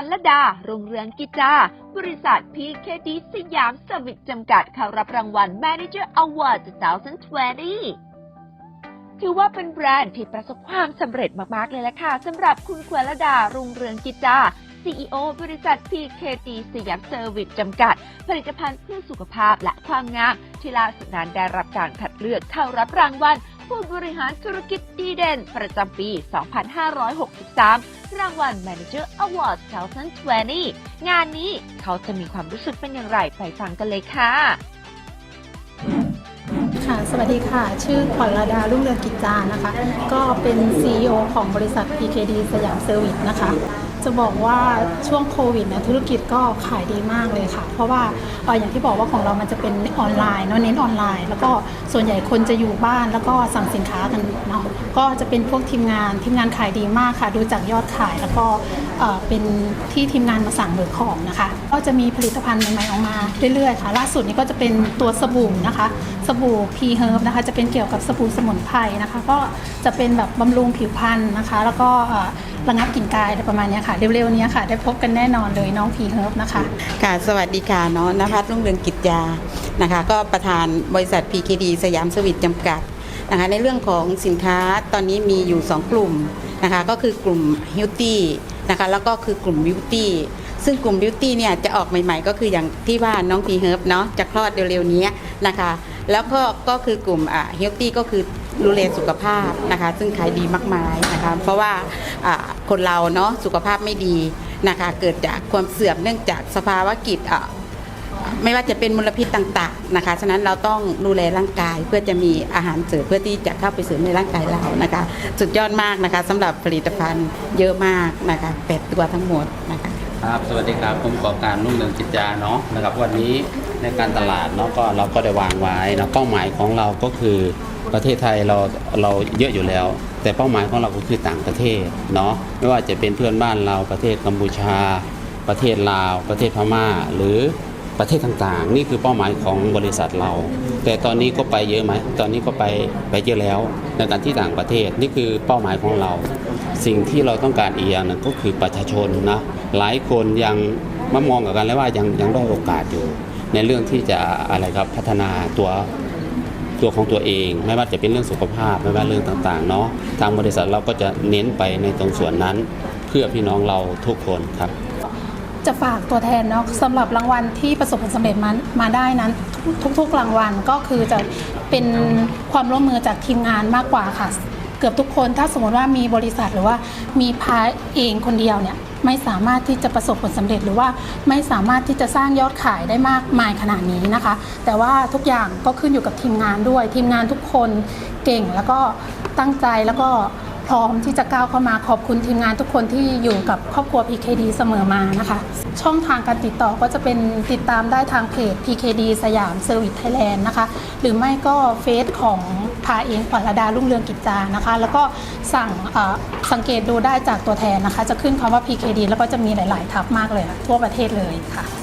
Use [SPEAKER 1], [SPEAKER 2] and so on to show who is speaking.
[SPEAKER 1] วัญลดารุงเรืองกิจา บริษัท PKD สยามสวิตจำกัดเข้ารับรางวัล Manager Award 2020ถือว่าเป็นแบรนด์ที่ประสบความสำเร็จมาก ๆ เลยละค่ะสำหรับคุณควรลดา รุงเรืองกิจา CEO บริษัท PKD สยามเซอร์วิสจำกัด ผลิตภัณฑ์เพื่อสุขภาพและความงาม ที่ล่าสุดนั้นได้รับการคัดเลือกเข้ารับรางวัล ผู้บริหารธุรกิจดีเด่น ประจำปี 2563 รางวัล Manager Award 2020 งานนี้เขาจะมีความรู้สึกเป็นอย่างไรไปฟังกันเลยค่ะ
[SPEAKER 2] ค่ะ สวัสดีค่ะ ชื่อขวัญระดารุ่งเรืองกิจจานะคะ ก็เป็น CEO ของบริษัท PKD สยามเซอร์วิสนะคะ จะบอกว่าช่วงโควิดเนะธุรกิจก็ขายดีมากเลยค่ะ เพราะว่าอย่างที่บอกว่าของเรามันจะเป็นออนไลน์เนาะเน้นออนไลน์ แล้วก็ส่วนใหญ่คนจะอยู่บ้านแล้วก็สั่งสินค้ากันเนาะก็จะเป็นพวกทีมงานทีมงานขายดีมากค่ะ ดูจากยอดขายแล้วก็เป็นที่ทีมงานมาสั่งเบิกของนะคะ ก็จะมีผลิตภัณฑ์ใหม่ๆออกมาเรื่อยๆค่ะ ล่าสุดนี้ก็จะเป็นตัวสบู่นะคะ สบู่ P Herb นะคะ จะเป็นเกี่ยวกับสบู่สมุนไพรนะคะ ก็จะเป็นแบบบำรุงผิวพรรณนะคะ แล้วก็ระงับกลิ่นกายอะไรประมาณนี้ค่ะ เร็วๆนี้ค่ะ ได้พบกันแน่นอนเลยน้อง P Herb นะคะ
[SPEAKER 3] ค่ะสวัสดีค่ะเน้องนภัสรุ่งเรืองกิจยานะคะ ก็ประธานบริษัท PKD สยามสวิตจำกัดนะคะในเรื่องของสินค้าตอนนี้มีอยู่ 2 กลุ่มนะคะก็คือกลุ่ม h e a l t h นะคะแล้วก็คือกลุ่ม Beauty ซึ่งกลุ่ม Beauty เนี่ยจะออกใหม่ๆ ก็คืออย่างที่ว่าน้องพีเฮิร์บเนาะจะคลอดเร็วๆนี้นะคะ แล้วก็ก็คือกลุ่มอ่า Healthy ก็คือดูแลสุขภาพนะคะ ซึ่งขายดีมากมายนะคะ เพราะว่า คนเราเนาะสุขภาพไม่ดีนะคะ เกิดจากความเสื่อมเนื่องจากสภาวะกิจอ่าไม่ว่าจะเป็นมลพิษต่างๆนะคะ ฉะนั้นเราต้องดูแลร่างกายเพื่อจะมีอาหารเสริมเพื่อที่จะเข้าไปเสริมในร่างกายเรานะคะ สุดยอดมากนะคะสำหรับผลิตภัณฑ์เยอะมากนะคะแปดตัวทั้งหมดนะคะ
[SPEAKER 4] ครับสวัสดีครับผมก่อการรุ่งเรืองจิตจาเนาะนะครับวันนี้ในการตลาดเนาะก็เราก็ได้วางไว้นะเป้าหมายของเราก็คือประเทศไทยเราเราเยอะอยู่แล้ว แต่เป้าหมายของเราก็คือต่างประเทศเนาะไม่ว่าจะเป็นเพื่อนบ้านเราประเทศกัมพูชา ประเทศลาว ประเทศพม่า หรือประเทศต่างๆ นี่คือเป้าหมายของบริษัทเรา แต่ตอนนี้ก็ไปเยอะไหมตอนนี้ก็ไปไปเยอะแล้วในการที่ต่างประเทศนี่คือเป้าหมายของเรา สิ่งที่เราต้องการอีกอย่างนึงก็คือประชาชนนะหลายคนยังมามองกับกันแล้วว่ายังยังได้อยโอกาสอยู่ ในเรื่องที่จะอะไรครับพัฒนาตัวตัวของตัวเอง ไม่ว่าจะเป็นเรื่องสุขภาพไม่ว่าเรื่องต่างๆเนาะทางบริษัทเราก็จะเน้นไปในตรงส่วนนั้น เพื่อพี่น้องเราทุกคนครับ
[SPEAKER 2] จะฝากตัวแทนเนาะสำหรับรางวัลที่ประสบผลสำเร็จมามาได้นั้นทุกๆรางวัลก็คือจะเป็นความร่วมมือจากทีมงานมากกว่าค่ะ เกือบทุกคนถ้าสมมติว่ามีบริษัทหรือว่ามีพาเองคนเดียวเนี่ยไม่สามารถที่จะประสบผลสำเร็จหรือว่าไม่สามารถที่จะสร้างยอดขายได้มากมายขนาดนี้นะคะ แต่ว่าทุกอย่างก็ขึ้นอยู่กับทีมงานด้วย ทีมงานทุกคนเก่งแล้วก็ตั้งใจแล้วก็ พร้อมที่จะก้าวเข้ามาขอบคุณทีมงานทุกคนที่อยู่กับครอบครัว PKD เสมอมานะคะ ช่องทางการติดต่อก็จะเป็นติดตามได้ทางเพจ PKD สยามเซอร์วิสไทยแลนด์นะคะ หรือไม่ก็เฟซของพาเองขวัญระดารุ่งเรืองกิจจานะคะ แล้วก็สั่งสังเกตดูได้จากตัวแทนนะคะ จะขึ้นคำว่า PKD แล้วก็จะมีหลาย ๆ ทับมากเลยทั่วประเทศเลยค่ะ